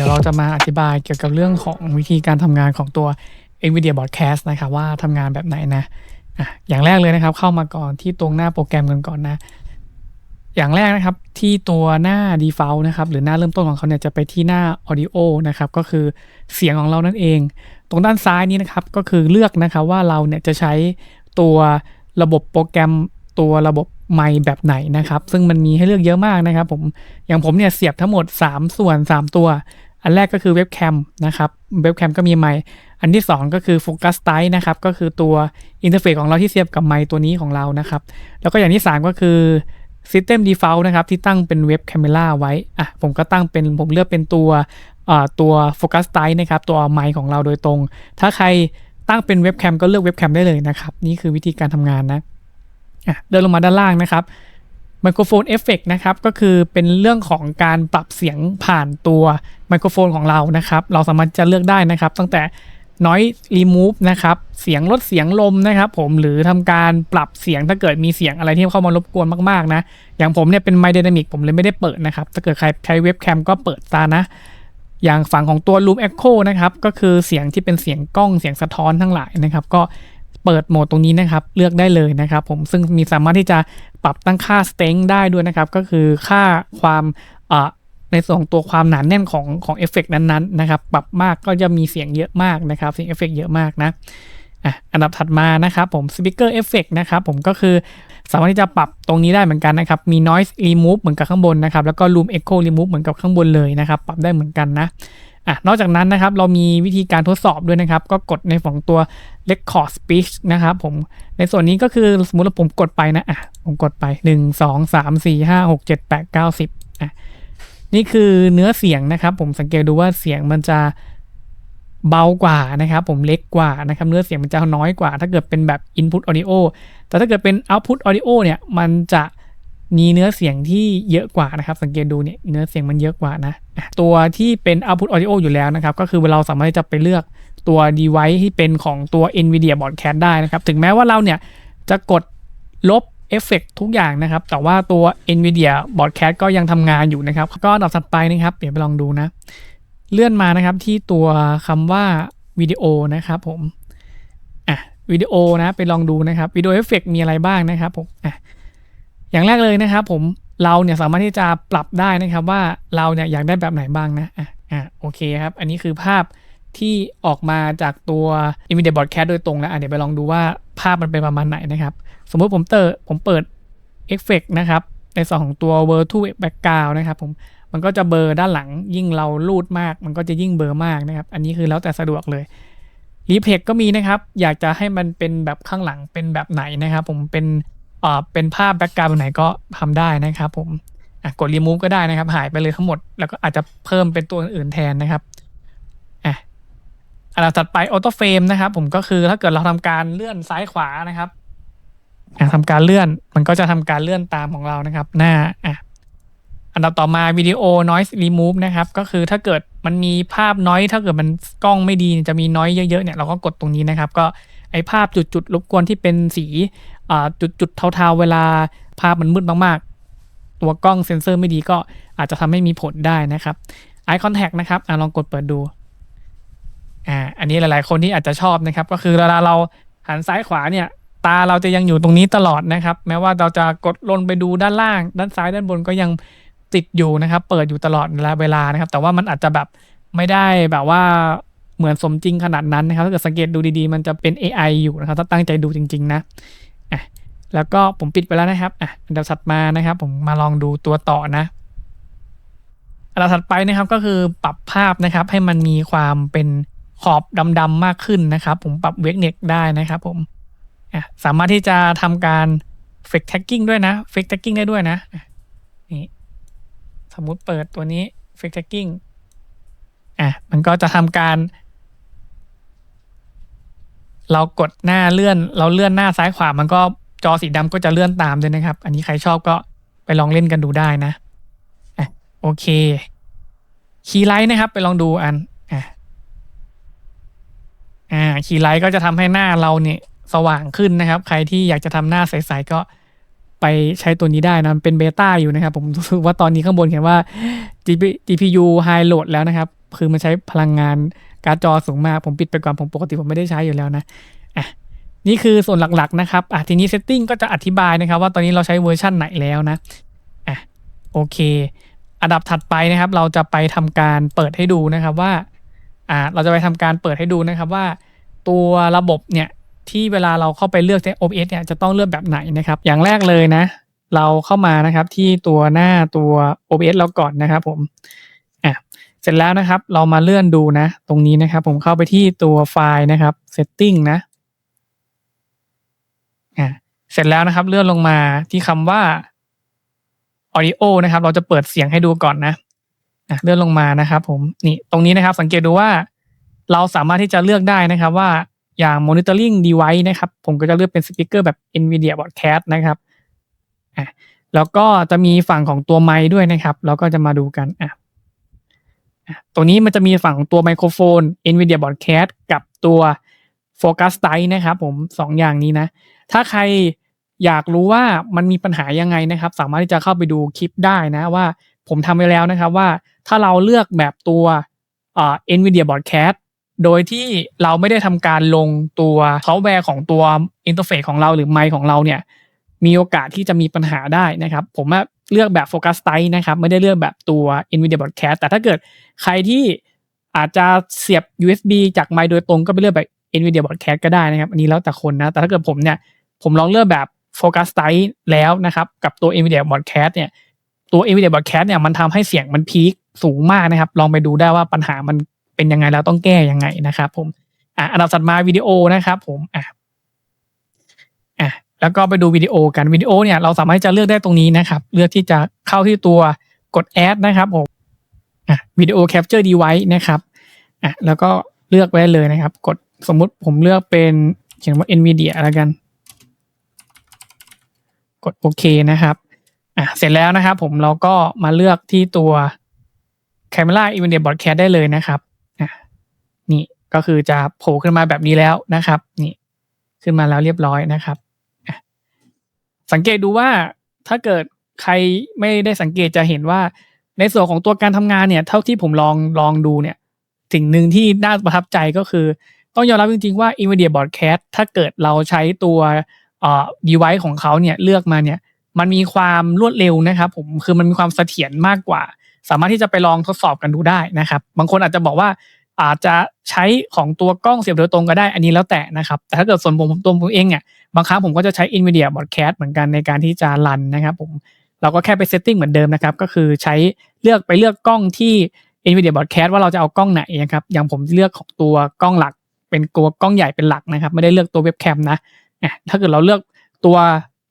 ดี๋ยวเราจะมาอธิบายเกี่ยวกับเรื่องของวิธีการทำงานของตัว NVIDIA Broadcast นะครับว่าทำงานแบบไหนนะอะอย่างแรกเลยนะครับเข้ามาก่อนที่ตรงหน้าโปรแกรมกันก่อนนะ อย่างแรกนะครับที่ตัวหน้า default นะครับหรือหน้าเริ่มต้นของเขาเนี่ยจะไปที่หน้า audio นะครับก็คือเสียงของเรานั่นเอง ตรงด้านซ้ายนี้นะครับก็คือเลือกนะครับว่าเราเนี่ยจะใช้ตัวระบบโปรแกรมตัวระบบไมค์แบบไหนนะครับ ซึ่งมันมีให้เลือกเยอะมากนะครับผมอย่างผมเนี่ยเสียบทั้งหมด 3 ส่วน 3 ตัว อันแรกก็คือเว็บแคมนะครับเว็บแคมก็มีไมค์อันที่ 2 ก็คือโฟกัสไ i นะครับก็คือตัวอินเทอร์เฟซของเราที่เสียบกับไมค์ตัวนี้ของเรานะครับ แล้วก็อย่างที่ 3 ก็คือ System Default นะครับ ที่ตั้งเป็นเว็บแคมเมราไว้อะผมก็ตั้งเป็นผมเลือกเป็นตัวตัวโฟกัสไ i นะครับ ตัวไมค์ของเราโดยตรง ถ้าใครตั้งเป็นเว็บแคมก็เลือกเว็บแคมได้เลยนะครับ นี่คือวิธีการทำงานนะอะเดินลงมาด้านล่างนะครับ ไมโครโฟนเอฟเฟกนะครับก็คือเป็นเรื่องของการปรับเสียงผ่านตัวไมโครโฟนของเรานะครับ เราสามารถจะเลือกได้นะครับ ตั้งแต่ noise remove นะครับ เสียงลดเสียงลมนะครับผมหรือทำการปรับเสียงถ้าเกิดมีเสียงอะไรที่เข้ามารบกวนมากๆนะ อย่างผมเนี่ยเป็นไม d y นามิกผมเลยไม่ได้เปิดนะครับ ถ้าเกิดใครใช้เว็บแคมก็เปิดตานะ อย่างฝั่งของตัว Room Echo นะครับ ก็คือเสียงที่เป็นเสียงกล้องเสียงสะท้อนทั้งหลายนะครับ ก็ เปิดโหมดตรงนี้นะครับ เลือกได้เลยนะครับ ผมซึ่งมีสามารถที่จะปรับตั้งค่า strength ได้ด้วยนะครับ ก็คือค่าความในส่วนของตัวความหนานแน่นของของเอฟเฟกนั้นๆนะครับ ปรับมากก็จะมีเสียงเยอะมากนะครับ เสียงเอฟเฟกเยอะมากนะอะอันดับถัดมานะครับผม speaker effect นะครับผมก็คือสามารถที่จะปรับตรงนี้ได้เหมือนกันนะครับ มี noise remove เหมือนกับข้างบนนะครับ แล้วก็ room echo remove เหมือนกับข้างบนเลยนะครับ ปรับได้เหมือนกันนะ อะนอกจากนั้นนะครับเรามีวิธีการทดสอบด้วยนะครับ ก็กดในฝั่งตัว record speech นะครับผมในส่วนนี้ก็คือสมมติว่าผมกดไปนะอะผมกดไป 1 2 3 4 5 6 7 8 9 10อะนี่คือเนื้อเสียงนะครับ ผมสังเกตดูว่าเสียงมันจะเบากว่านะครับ ผมเล็กกว่านะครับ เนื้อเสียงมันจะน้อยกว่า ถ้าเกิดเป็นแบบ Input Audio แต่ถ้าเกิดเป็น Output Audio เนี่ยมันจะ มีเนื้อเสียงที่เยอะกว่านะครับ สังเกตดูเนี่ยเนื้อเสียงมันเยอะกว่านะ ตัวที่เป็น Output Audio อยู่แล้วนะครับ ก็คือเราสามารถจะไปเลือกตัว device ที่เป็นของตัว NVIDIA Broadcast ได้นะครับ ถึงแม้ว่าเราเนี่ยจะกดลบเอฟเฟกทุกอย่างนะครับ แต่ว่าตัว NVIDIA Broadcast ก็ยังทำงานอยู่นะครับ ก็อันดับถัดไปนะครับ เดี๋ยวไปลองดูนะ เลื่อนมานะครับที่ตัวคำว่าวิดีโอนะครับผม อะวิดีโอนะ ไปลองดูนะครับวิดีโอเอฟเฟกมีอะไรบ้างนะครับผม อะ อย่างแรกเลยนะครับผมเราเนี่ยสามารถที่จะปรับได้นะครับว่าเราเนี่ยอยากได้แบบไหนบ้างนะอะอะโอเคครับ อันนี้คือภาพที่ออกมาจากตัว NVIDIA Broadcast โดยตรงนะอะเดี๋ยวไปลองดูว่าภาพมันเป็นประมาณไหนนะครับ สมมติผมเติผมเปิดเอฟเฟกนะครับ ในส่วนของตัว v i r t u a l Background นะครับผมมันก็จะเบอร์ด้านหลังยิ่งเราลูดมาก มันก็จะยิ่งเบอร์มากนะครับ อันนี้คือแล้วแต่สะดวกเลยรีเพกก็มีนะครับ อยากจะให้มันเป็นแบบข้างหลังเป็นแบบไหนนะครับ ผมเป็น เป็นภาพแบ็กกราวด์แบบไหนก็ทำได้นะครับผมอะกดรีมูฟก็ได้นะครับ หายไปเลยทั้งหมด แล้วก็อาจจะเพิ่มเป็นตัวอื่นแทนนะครับอะอันดับถัดไปออโต้เฟรมนะครับ ผมก็คือถ้าเกิดเราทำการเลื่อนซ้ายขวานะครับทำการเลื่อนมันก็จะทำการเลื่อนตามของเรานะครับ หน้าอะอันดับต่อมาวิดีโอ noise remove นะครับ ก็คือถ้าเกิดมันมีภาพน้อย ถ้าเกิดมันกล้องไม่ดีจะมีน้อยเยอะๆเนี่ยเราก็กดตรงนี้นะครับ ก็ ไอ้ภาพจุดๆรบกวนที่เป็นสีจุดๆเทาๆเวลาภาพมันมืดมากๆ ตัวกล้องเซ็นเซอร์ไม่ดีก็อาจจะทำให้มีผลได้นะครับ eye contact นะครับอลองกดเปิดดูอ่าอันนี้หลายๆ คนที่อาจจะชอบนะครับ ก็คือเวลาเราหันซ้ายขวาเนี่ย ตาเราจะยังอยู่ตรงนี้ตลอดนะครับ แม้ว่าเราจะกดลงไปดูด้านล่าง ด้านซ้ายด้านบนก็ยังติดอยู่นะครับ เปิดอยู่ตลอดเวลานะครับ แต่ว่ามันอาจจะแบบไม่ได้แบบว่า เหมือนสมจริงขนาดนั้นนะครับถ้าเกิดสังเกตดูดีๆ มันจะเป็น AI อยู่นะครับถ้าตั้งใจดูจริง ๆ นะอะแล้วก็ผมปิดไปแล้วนะครับอะอันดับถัดมานะครับ ผมมาลองดูตัวต่อนะอันดับถัดไปนะครับก็คือปรับภาพนะครับ ให้มันมีความเป็นขอบดำๆมากขึ้นนะครับ ผมปรับเวกเน็กได้นะครับผมอะสามารถที่จะทำการเฟกแท็กกิ้งด้วยนะเฟกแท็กกิ้งได้ด้วยนะนี่สมมุติเปิดตัวนี้เฟกแท็กกิ้งอะมันก็จะทำการ เรากดหน้าเลื่อน เราเลื่อนหน้าซ้ายขวามันก็จอสีดำก็จะเลื่อนตามด้วยนะครับ อันนี้ใครชอบก็ไปลองเล่นกันดูได้นะอะโอเคคีย์ไลท์นะครับไปลองดูอันอะอ่าคีย์ไลท์ก็จะทำให้หน้าเราเนี่ยสว่างขึ้นนะครับ ใครที่อยากจะทำหน้าใสๆก็ไปใช้ตัวนี้ได้นะเป็นเบต้าอยู่นะครับ ผมรู้สึกว่าตอนนี้ข้างบนเขียนว่า GPU High Load แล้วนะครับ คือมันใช้พลังงานการ์ดจอสูงมาก ผมปิดไปก่อนผมปกติผมไม่ได้ใช้อยู่แล้วนะอะนี่คือส่วนหลักๆนะครับอะทีนี้ setting ก็จะอธิบายนะครับว่าตอนนี้เราใช้เวอร์ชั่นไหนแล้วนะอะโอเค อันดับถัดไปนะครับ เราจะไปทำการเปิดให้ดูนะครับว่าอ่าเราจะไปทำการเปิดให้ดูนะครับว่า ตัวระบบเนี่ยที่เวลาเราเข้าไปเลือก OBS เนี่ยจะต้องเลือกแบบไหนนะครับ อย่างแรกเลยนะ เราเข้ามานะครับที่ตัวหน้าตัว OBS เราก่อนนะครับผมอะ เสร็จแล้วนะครับ เรามาเลื่อนดูนะ ตรงนี้นะครับ ผมเข้าไปที่ตัวไฟล์นะครับ setting นะอะเสร็จแล้วนะครับ เลื่อนลงมาที่คำว่า audio นะครับ เราจะเปิดเสียงให้ดูก่อนนะอะเลื่อนลงมานะครับ ผมนี่ตรงนี้นะครับ สังเกตดูว่า เราสามารถที่จะเลือกได้นะครับ ว่าอย่าง monitoring device นะครับ ผมก็จะเลือกเป็นสปีกเกอร์แบบ NVIDIA Broadcast นะครับอะแล้วก็จะมีฝั่งของตัวไมค์ด้วยนะครับแล้วก็จะมาดูกันอะอะ ตัวนี้มันจะมีฝั่งของตัวไมโครโฟน NVIDIA Broadcast กับตัว Focus Style นะครับผมสองอย่างนี้นะ ถ้าใครอยากรู้ว่ามันมีปัญหายังไงนะครับ สามารถที่จะเข้าไปดูคลิปได้นะว่าผมทำไว้แล้วนะครับว่าถ้าเราเลือกแบบตัวเอ่า NVIDIA Broadcast โดยที่เราไม่ได้ทำการลงตัวซอฟต์แวร์ของตัวอินเทอร์เฟซของเราหรือไมค์ของเราเนี่ย มีโอกาสที่จะมีปัญหาได้นะครับ ผม เลือกแบบโฟกัสไ e นะครับ ไม่ได้เลือกแบบตัว NVIDIA Broadcast แต่ถ้าเกิดใครที่อาจจะเสียบ USB จากไมค์โดยตรงก็ไปเลือกแบบ NVIDIA Broadcast ก็ได้นะครับ อันนี้แล้วแต่คนนะ แต่ถ้าเกิดผมเนี่ย ผมลองเลือกแบบโฟกัสไ e แล้วนะครับ กับตัว NVIDIA Broadcast เนี่ย ตัว NVIDIA Broadcast เนี่ยมันทำให้เสียงมันพีคสูงมากนะครับ ลองไปดูได้ว่าปัญหามันเป็นยังไงแล้วต้องแก้ยังไงนะครับผมอะอันดับถัดมาวิดีโอนะครับผมอะ แล้วก็ไปดูวิดีโอกันวิดีโอเนี่ยเราสามารถจะเลือกได้ตรงนี้นะครับ เลือกที่จะเข้าที่ตัวกดแอดนะครับผมวิดีโอแคปเจอร์ดีไว e นะครับอะแล้วก็เลือกไว้เลยนะครับ กดสมมุติผมเลือกเป็นเขียนว่า NVIDIA แล้วกัน กดโอเคนะครับอะเสร็จแล้วนะครับ ผมเราก็มาเลือกที่ตัว Camera NVIDIA Broadcast ได้เลยนะครับอะนี่ก็คือจะโผล่ขึ้นมาแบบนี้แล้วนะครับ นี่ขึ้นมาแล้วเรียบร้อยนะครับ สังเกตดูว่าถ้าเกิดใครไม่ได้สังเกตจะเห็นว่า ในส่วนของตัวการทำงานเนี่ย เท่าที่ผมลองลองดูเนี่ยสิ่งหนึ่งที่น่าประทับใจก็คือ ต้องยอมรับจริงๆว่า NVIDIA Broadcast ถ้าเกิดเราใช้ตัวเอ่อ device ของเขาเนี่ยเลือกมาเนี่ย มันมีความรวดเร็วนะครับผมคือมันมีความเสถียรมากกว่า สามารถที่จะไปลองทดสอบกันดูได้นะครับ บางคนอาจจะบอกว่า อาจจะใช้ของตัวกล้องเสียบโดยตรงก็ได้อันนี้แล้วแต่นะครับ แต่ถ้าเกิดส่วนผมตัวผมเองเนี่ยบางครั้งผมก็จะใช้ NVIDIA Broadcast เหมือนกันในการที่จะรันนะครับผมเราก็แค่ไปเซตติ้งเหมือนเดิมนะครับ ก็คือใช้เลือกไปเลือกกล้องที่ NVIDIA Broadcast ว่าเราจะเอากล้องไหนนะครับอย่างผมเลือกของตัวกล้องหลัก เป็นตัวกล้องใหญ่เป็นหลักนะครับ ไม่ได้เลือกตัวเว็บแคมนะถ้าเกิดเราเลือกตัว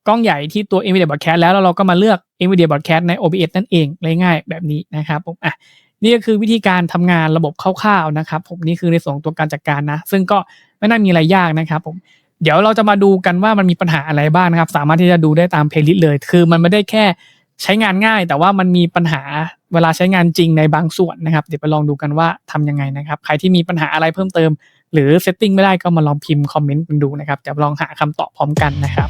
กล้องใหญ่ที่ตัว NVIDIA Broadcast แล้วแล้วเราก็มาเลือก NVIDIA Broadcast ใน OBS นั่นเองง่ายๆแบบนี้นะครับผมอะ นี่ก็คือวิธีการทำงานระบบคร่าวๆนะครับ ผมนี่คือในส่วนตัวการจัดการนะ ซึ่งก็ไม่น่ามีอะไรยากนะครับ ผมเดี๋ยวเราจะมาดูกันว่ามันมีปัญหาอะไรบ้างนะครับ สามารถที่จะดูได้ตามเพลย์ลิสต์เลย คือมันไม่ได้แค่ใช้งานง่าย แต่ว่ามันมีปัญหาเวลาใช้งานจริงในบางส่วนนะครับ เดี๋ยวไปลองดูกันว่าทำยังไงนะครับ ใครที่มีปัญหาอะไรเพิ่มเติม หรือเซตติ้งไม่ได้ก็มาลองพิมพ์คอมเมนต์กันดูนะครับจะลองหาคำตอบพร้อมกันนะครับ